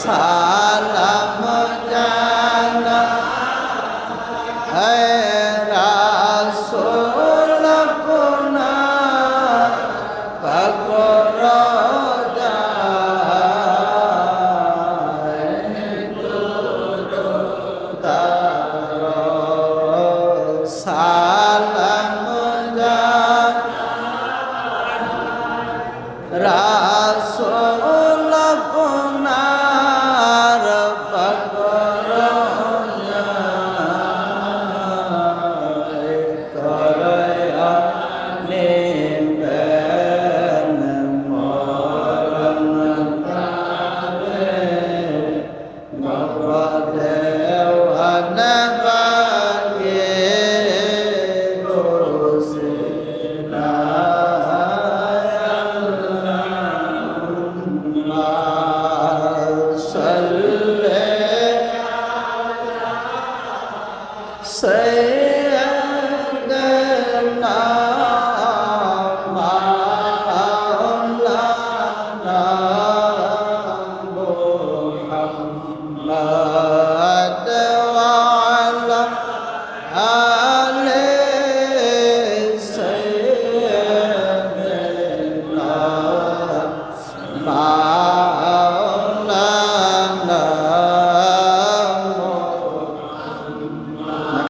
সালাম জানা। है Rasul سيدنا مولانا محمد وعلى آله